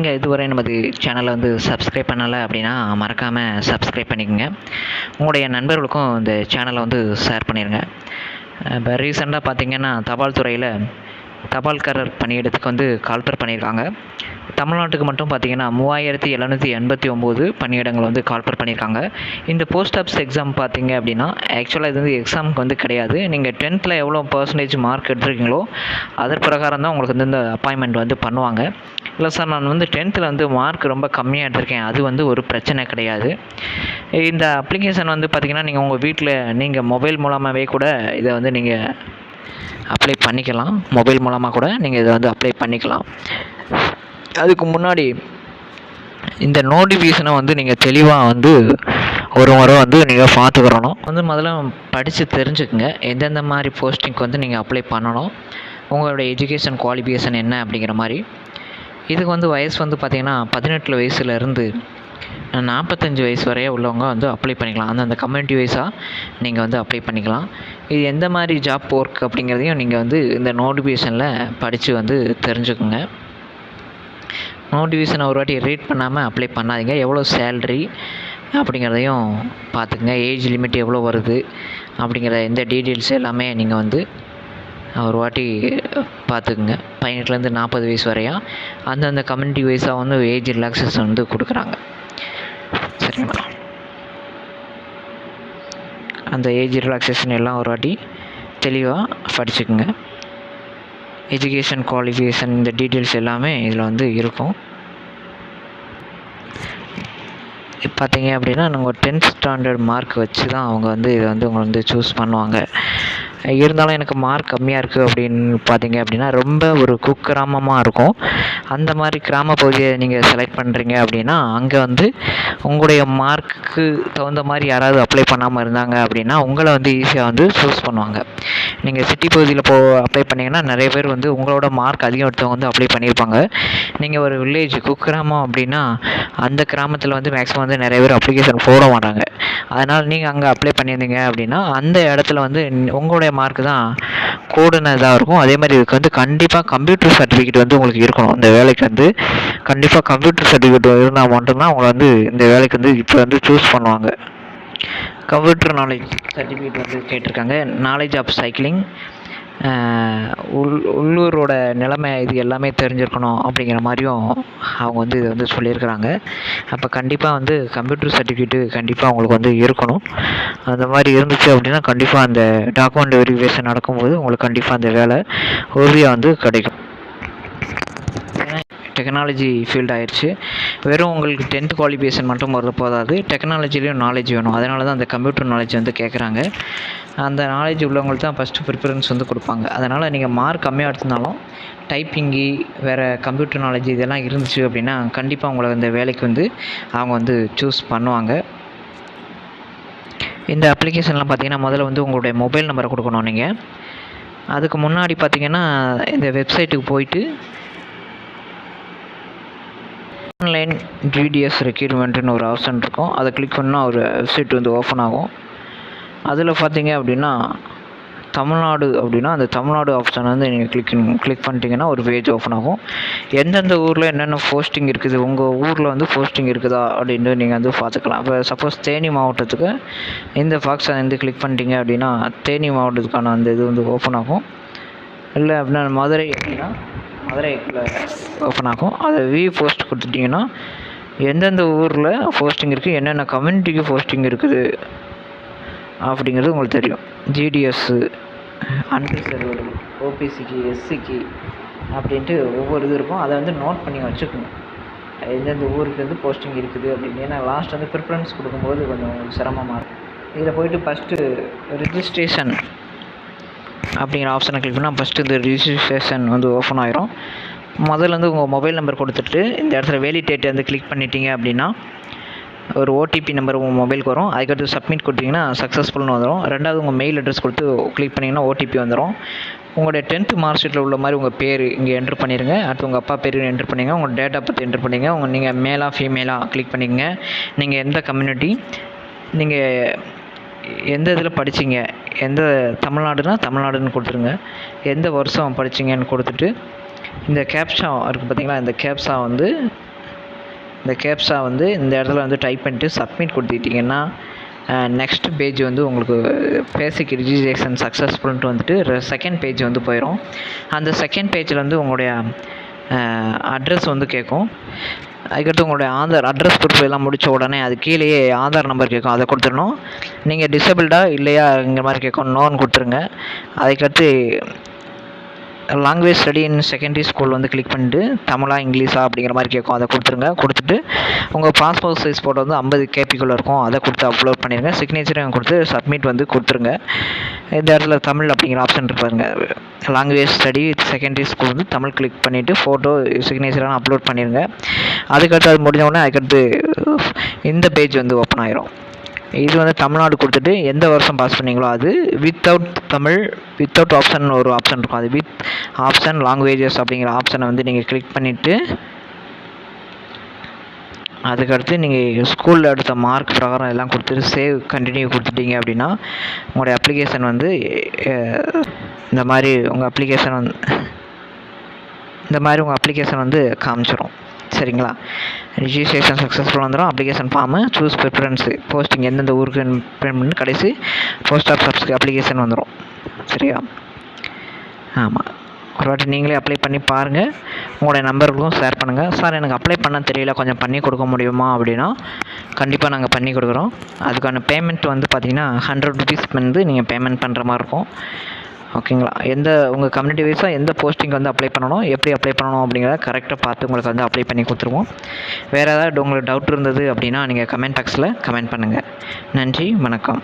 நீங்கள் இதுவரை நமது சேனலை வந்து சப்ஸ்கிரைப் பண்ணலை அப்படின்னா மறக்காமல் சப்ஸ்கிரைப் பண்ணிக்கோங்க. உங்களுடைய நண்பர்களுக்கும் இந்த சேனலை வந்து ஷேர் பண்ணிடுங்க இப்போ ரீசெண்டாக பார்த்தீங்கன்னா தபால் துறையில் தபால்காரர் பணியிடத்துக்கு வந்து கால்பர் பண்ணியிருக்காங்க. தமிழ்நாட்டுக்கு மட்டும் பார்த்தீங்கன்னா மூவாயிரத்தி எழுநூற்றி எண்பத்தி ஒம்பது பணியிடங்கள் வந்து கால்பர் பண்ணியிருக்காங்க. இந்த போஸ்ட் ஆஃபீஸ் எக்ஸாம் பார்த்தீங்க அப்படின்னா ஆக்சுவலாக இது வந்து எக்ஸாமுக்கு வந்து கிடையாது. நீங்கள் டென்த்தில் எவ்வளோ பர்சன்டேஜ் மார்க் எடுத்துருக்கீங்களோ அதன் பிரகாரம் தான் உங்களுக்கு வந்து இந்த அப்பாயின்மெண்ட் வந்து பண்ணுவாங்க. இல்லை சார் நான் வந்து டென்த்தில் வந்து மார்க் ரொம்ப கம்மியாக எடுத்திருக்கேன். அது வந்து ஒரு பிரச்சனை கிடையாது. இந்த அப்ளிகேஷன் வந்து பார்த்திங்கன்னா நீங்கள் உங்கள் வீட்டில் நீங்கள் மொபைல் மூலமாகவே கூட இதை வந்து நீங்கள் அப்ளை பண்ணிக்கலாம். மொபைல் மூலமாக கூட நீங்கள் இதை வந்து அப்ளை பண்ணிக்கலாம். அதுக்கு முன்னாடி இந்த நோட்டிஃபிகேஷனை வந்து நீங்கள் தெளிவாக வந்து ஒரு முறை வந்து நீங்கள் பார்த்துக்கிறணும். வந்து முதல்ல படித்து தெரிஞ்சுக்குங்க. எந்தெந்த மாதிரி போஸ்டிங்க்கு வந்து நீங்கள் அப்ளை பண்ணணும். உங்களோட எஜுகேஷன் குவாலிஃபிகேஷன் என்ன அப்படிங்கிற மாதிரி. இதுக்கு வந்து வயசு வந்து பார்த்திங்கன்னா பதினெட்டு வயசுலேருந்து நாற்பத்தஞ்சு வயசு வரைய உள்ளவங்க வந்து அப்ளை பண்ணிக்கலாம். அந்தந்த கம்யூனிட்டி வைஸாக நீங்கள் வந்து அப்ளை பண்ணிக்கலாம். இது எந்த மாதிரி ஜாப் ஒர்க் அப்படிங்கிறதையும் நீங்கள் வந்து இந்த நோட்டிஃபிகேஷனில் படித்து வந்து தெரிஞ்சுக்குங்க. நோட்டிஃபிகேஷனை ஒரு வாட்டி ரீட் பண்ணாமல் அப்ளை பண்ணாதீங்க. எவ்வளோ சேல்ரி அப்படிங்கிறதையும் பார்த்துக்குங்க. ஏஜ் லிமிட் எவ்வளோ வருது அப்படிங்கிற எந்த டீட்டெயில்ஸ் எல்லாமே நீங்கள் வந்து ஒரு வாட்டி பார்த்துக்குங்க. பதினெட்டுலேருந்து நாற்பது வயசு வரையா அந்தந்த கம்யூனிட்டி வைஸாக வந்து ஏஜ் ரிலாக்ஸேஷன் வந்து கொடுக்குறாங்க. சரிங்களா அந்த ஏஜ் ரிலாக்ஸேஷன் எல்லாம் ஒரு வாட்டி தெளிவாக படிச்சுக்குங்க. எஜுகேஷன் குவாலிஃபிகேஷன் இந்த டீட்டெயில்ஸ் எல்லாமே இதில் வந்து இருக்கும். பார்த்தீங்க அப்படின்னா நம்ம டென்த் ஸ்டாண்டர்ட் மார்க் வச்சு தான் அவங்க வந்து இதை வந்து உங்களை வந்து சூஸ் பண்ணுவாங்க. இருந்தாலும் எனக்கு மார்க் கம்மியாக இருக்குது அப்படின்னு பார்த்தீங்க அப்படின்னா ரொம்ப ஒரு குக்கிராமமாக இருக்கும். அந்த மாதிரி கிராம பகுதியை நீங்கள் செலக்ட் பண்ணுறீங்க அப்படின்னா அங்கே வந்து உங்களுடைய மார்க்குக்கு தகுந்த மாதிரி யாராவது அப்ளை பண்ணாமல் இருந்தாங்க அப்படின்னா உங்களை வந்து ஈஸியாக வந்து சூஸ் பண்ணுவாங்க. நீங்கள் சிட்டி பகுதியில் போ அப்ளை பண்ணிங்கன்னா நிறைய பேர் வந்து உங்களோட மார்க் அதிகம் எடுத்தவங்க வந்து அப்ளை பண்ணியிருப்பாங்க. நீங்கள் ஒரு வில்லேஜ் குக்கிராமம் அப்படின்னா அந்த கிராமத்தில் வந்து மேக்ஸிமம் வந்து நிறைய பேர் அப்ளிகேஷன் போட மாட்டாங்க. அதனால் நீங்கள் அங்கே அப்ளை பண்ணியிருந்தீங்க அப்படின்னா அந்த இடத்துல வந்து உங்களுடைய மார்க் தான் கூடுனதாக இருக்கும். அதே மாதிரி இதுக்கு வந்து கண்டிப்பாக கம்ப்யூட்டர் சர்டிஃபிகேட் வந்து உங்களுக்கு இருக்கணும். இந்த வேலைக்கு வந்து கண்டிப்பாக கம்ப்யூட்டர் சர்டிஃபிகேட் இருந்தால் மட்டும்தான் உங்களை வந்து இந்த வேலைக்கு வந்து இப்போ வந்து சூஸ் பண்ணுவாங்க. கம்ப்யூட்டர் நாலேஜ் சர்டிஃபிகேட் வந்து கேட்டிருக்காங்க. நாலேஜ் ஆஃப் சைக்கிளிங் உள் உள்ளூரோட நிலைமை இது எல்லாமே தெரிஞ்சிருக்கணும் அப்படிங்கிற மாதிரியும் அவங்க வந்து இதை வந்து சொல்லியிருக்கிறாங்க. அப்போ கண்டிப்பாக வந்து கம்ப்யூட்டர் சர்டிஃபிகேட்டு கண்டிப்பாக அவங்களுக்கு வந்து இருக்கணும். அந்த மாதிரி இருந்துச்சு அப்படின்னா கண்டிப்பாக அந்த டாக்குமெண்ட் வெரிஃபிகேஷன் நடக்கும்போது உங்களுக்கு கண்டிப்பாக அந்த வேலை உறுதியாக வந்து கிடைக்கும். டெக்னாலஜி ஃபீல்ட் ஆயிடுச்சு வெறும் உங்களுக்கு டென்த் குவாலிஃபிகேஷன் மட்டும் வரது போதாது. டெக்னாலஜிலையும் நாலேஜ் வேணும். அதனால தான் அந்த கம்ப்யூட்டர் நாலேஜ் வந்து கேட்குறாங்க அந்த நாலேஜ் உள்ளவங்களுக்கு தான் ஃபஸ்ட்டு ப்ரிஃபரன்ஸ் வந்து கொடுப்பாங்க. அதனால் நீங்கள் மார்க் கம்மியாக எடுத்திருந்தாலும் டைப்பிங்கு வேறு கம்ப்யூட்டர் நாலேஜ் இதெல்லாம் இருந்துச்சு அப்படின்னா கண்டிப்பாக உங்களை இந்த வேலைக்கு வந்து அவங்க வந்து சூஸ் பண்ணுவாங்க. இந்த அப்ளிகேஷன்லாம் பார்த்தீங்கன்னா முதல்ல வந்து உங்களுடைய மொபைல் நம்பரை கொடுக்கணும் நீங்கள் அதுக்கு முன்னாடி பார்த்தீங்கன்னா இந்த வெப்சைட்டுக்கு போயிட்டு ஆன்லைன் டிடிஎஸ் ரெக்யூர்மெண்ட்டுன்னு ஒரு ஆப்ஷன் இருக்கும். அதை கிளிக் பண்ணால் ஒரு வெப்சைட் வந்து ஓப்பன் ஆகும். அதில் பார்த்தீங்க அப்படின்னா தமிழ்நாடு அப்படின்னா அந்த தமிழ்நாடு ஆப்ஷன் வந்து நீங்கள் கிளிக் கிளிக் பண்ணிட்டீங்கன்னா ஒரு பேஜ் ஓப்பன் ஆகும். எந்தெந்த ஊரில் என்னென்ன போஸ்டிங் இருக்குது உங்கள் ஊரில் வந்து போஸ்டிங் இருக்குதா அப்படின்ட்டு நீங்கள் வந்து பார்த்துக்கலாம். இப்போ சப்போஸ் தேனி மாவட்டத்துக்கு இந்த பாக்ஸை வந்து கிளிக் பண்ணிட்டீங்க அப்படின்னா தேனி மாவட்டத்துக்கான அந்த இது வந்து ஓப்பன் ஆகும். இல்லை அப்படின்னா மதுரை அப்படின்னா மதுரை ஓப்பன் ஆகும். அதை வி போஸ்ட் கொடுத்துட்டிங்கன்னா எந்தெந்த ஊரில் போஸ்டிங் இருக்குது என்னென்ன கம்யூனிட்டிக்கு போஸ்டிங் இருக்குது அப்படிங்கிறது உங்களுக்கு தெரியும். ஜிடிஎஸ்ஸு அன்ரிசர்வ்டு ஓபிசிக்கு எஸ்சிக்கு அப்படின்ட்டு ஒவ்வொரு இது இருக்கும். அதை வந்து நோட் பண்ணி வச்சுக்கணும். எந்தெந்த ஊருக்கு வந்து போஸ்டிங் இருக்குது அப்படின்னு. ஏன்னா லாஸ்ட் வந்து ப்ரிஃபரன்ஸ் கொடுக்கும்போது கொஞ்சம் சிரமமாக இருக்கும். இதில் போயிட்டு ஃபஸ்ட்டு ரிஜிஸ்ட்ரேஷன் அப்படிங்கிற ஆப்ஷனை கிளிக் பண்ணால் ஃபஸ்ட்டு இந்த ரிஜிஸ்ட்ரேஷன் வந்து ஓப்பன் ஆயிரும். முதல்ல வந்து உங்கள் மொபைல் நம்பர் கொடுத்துட்டு இந்த இடத்துல வேலிடேட் வந்து கிளிக் பண்ணிட்டீங்க அப்படின்னா ஒரு ஓடிபி நம்பர் உங்கள் மொபைலுக்கு வரும். அதுக்கடுத்து சப்மிட் கொடுத்தீங்கன்னா சக்ஸஸ்ஃபுல்னு வந்துடும் ரெண்டாவது உங்கள் மெயில் அட்ரஸ் கொடுத்து கிளிக் பண்ணிங்கன்னா ஓடிபி வந்துடும் உங்களுடைய டென்த்து மார்க் ஷீட்டில் உள்ள மாதிரி உங்கள் பேர் இங்கே என்ட்ரு பண்ணிடுங்க அடுத்து உங்கள் அப்பா பேர் என்ட்ரு பண்ணிங்க. உங்கள் டேட் ஆஃப் பர்த் என்ட்ரு பண்ணிங்க. உங்கள் நீங்கள் மேலாக ஃபீமேலாக கிளிக் பண்ணிக்கங்க. நீங்கள் எந்த கம்யூனிட்டி நீங்கள் எந்த இதில் படிச்சீங்க எந்த தமிழ்நாடுனா தமிழ்நாடுன்னு கொடுத்துருங்க. எந்த வருஷம் படிச்சீங்கன்னு கொடுத்துட்டு இந்த கேப்ஷா இருக்குது பார்த்தீங்களா இந்த கேப்ஷா வந்து இந்த கேப்ஸா வந்து இந்த இடத்துல வந்து டைப் பண்ணிட்டு சப்மிட் கொடுத்துக்கிட்டிங்கன்னா நெக்ஸ்ட் பேஜ் வந்து உங்களுக்கு பேசிக் ரிஜிஸ்ட்ரேஷன் சக்ஸஸ்ஃபுல்ன்ட்டு வந்துட்டு செகண்ட் பேஜ் வந்து போயிடும் அந்த செகண்ட் பேஜில் வந்து உங்களுடைய அட்ரஸ் வந்து கேட்கும். அதுக்கடுத்து உங்களுடைய ஆதார் அட்ரஸ் ப்ரூஃப் எல்லாம் முடித்த உடனே அது கீழேயே ஆதார் நம்பர் கேட்கும். அதை கொடுத்துடணும். நீங்கள் டிசபிள்டா இல்லையா இங்கே மாதிரி கேட்கும் நோன்னு கொடுத்துருங்க. அதுக்கடுத்து language study in secondary school வந்து கிளிக் பண்ணிட்டு தமிழா இங்கிலீஷா அப்படிங்கிற மாதிரி கேட்கும் அதை கொடுத்துருங்க. கொடுத்துட்டு உங்கள் பாஸ்போர்ட் சைஸ் ஃபோட்டோ வந்து ஐம்பது கேபிக்குள்ளே இருக்கும். அதை கொடுத்து அப்லோட் பண்ணிடுங்க சிக்னேச்சரையும் கொடுத்து சப்மிட் வந்து கொடுத்துருங்க. இந்த இடத்துல தமிழ் அப்படிங்கிற ஆப்ஷன் இருப்பாருங்க லாங்குவேஜ் ஸ்டடி செகண்டரி ஸ்கூல் வந்து தமிழ் கிளிக் பண்ணிவிட்டு ஃபோட்டோ சிக்னேச்சரெலாம் அப்லோட் பண்ணிடுங்க அதுக்கடுத்து அது முடிஞ்ச உடனே அதுக்கடுத்து இந்த பேஜ் வந்து ஓப்பன் ஆயிரும். இது வந்து தமிழ்நாடு கொடுத்துட்டு எந்த வருஷம் பாஸ் பண்ணீங்களோ அது வித்தவுட் தமிழ் வித்தவுட் ஆப்ஷன் ஒரு ஆப்ஷன் இருக்கும். அது வித் ஆப்ஷன் லாங்குவேஜஸ் அப்படிங்கிற ஆப்ஷனை வந்து நீங்கள் கிளிக் பண்ணிவிட்டு அதுக்கடுத்து நீங்கள் ஸ்கூலில் எடுத்த மார்க் பிரகாரம் எல்லாம் கொடுத்துட்டு சேவ் கண்டினியூ கொடுத்துட்டீங்க அப்படின்னா உங்களுடைய அப்ளிகேஷன் வந்து இந்த மாதிரி உங்கள் அப்ளிகேஷன் வந்து இந்த மாதிரி உங்கள் அப்ளிகேஷன் வந்து காமிச்சிடும் சரிங்களா? ரிஜிஸ்ட்ரேஷன் சக்ஸஸ்ஃபுல் வந்துடும் application form choose preference posting எந்தெந்த ஊருக்கு பண்ணி கடைசி போஸ்ட் ஆஃப் சப்ஸ்க்கு அப்ளிகேஷன் வந்துடும் சரியா? ஆமாம் ஒரு வாட்டி நீங்களே அப்ளை பண்ணி பாருங்கள் உங்களுடைய நம்பருக்கும் ஷேர் பண்ணுங்கள் சார் எனக்கு அப்ளை பண்ண தெரியல. கொஞ்சம் பண்ணி கொடுக்க முடியுமா அப்படின்னா கண்டிப்பாக நாங்கள் பண்ணி கொடுக்குறோம். அதுக்கான பேமெண்ட் வந்து பார்த்தீங்கன்னா ஹண்ட்ரட் ருபீஸ் வந்து நீங்கள் பேமெண்ட் பண்ணுற மாதிரி இருக்கும். ஓகேங்களா எந்த உங்கள் கம்யூனிட்டி வைஸாக எந்த போஸ்டிங் வந்து அப்ளை பண்ணணும்? எப்படி அப்ளை பண்ணணும் அப்படிங்கிறத கரெக்டாக பார்த்து உங்களுக்கு வந்து அப்ளை பண்ணி கொடுத்துருவோம். வேறு ஏதாவது உங்களுக்கு டவுட் இருந்தது அப்படின்னா நீங்கள் கமெண்ட் பாக்ஸில் கமெண்ட் பண்ணுங்கள் நன்றி வணக்கம்.